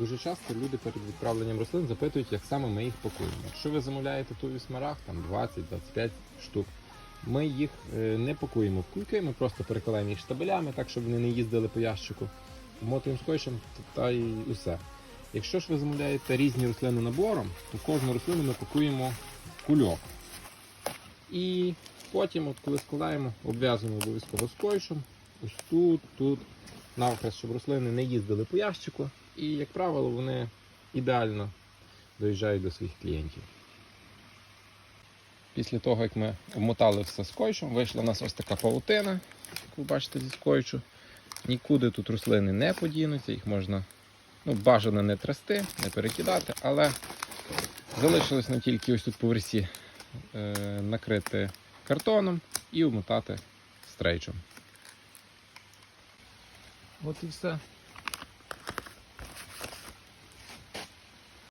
Дуже часто люди перед відправленням рослин запитують, як саме ми їх пакуємо. Якщо ви замовляєте ту смарах, там 20-25 штук, ми їх е, не пакуємо в кульки, ми просто перекладаємо їх штабелями, так щоб вони не їздили по ящику, вмотуємо скотчем та й усе. Якщо ж ви замовляєте різні рослини набором, то кожну рослину ми пакуємо в кульок. І потім, от коли складаємо, обв'язуємо обов'язково скотчем, ось тут, тут, навхрест, щоб рослини не їздили по ящику. І, як правило, вони ідеально доїжджають до своїх клієнтів. Після того, як ми обмотали все скотчем, вийшла у нас ось така павутина, як ви бачите зі скотчу. Нікуди тут рослини не подінуться, їх можна ну, бажано не трясти, не перекидати, але залишилось нам тільки ось тут по версі е, накрити картоном і обмотати стрейчем. От і все.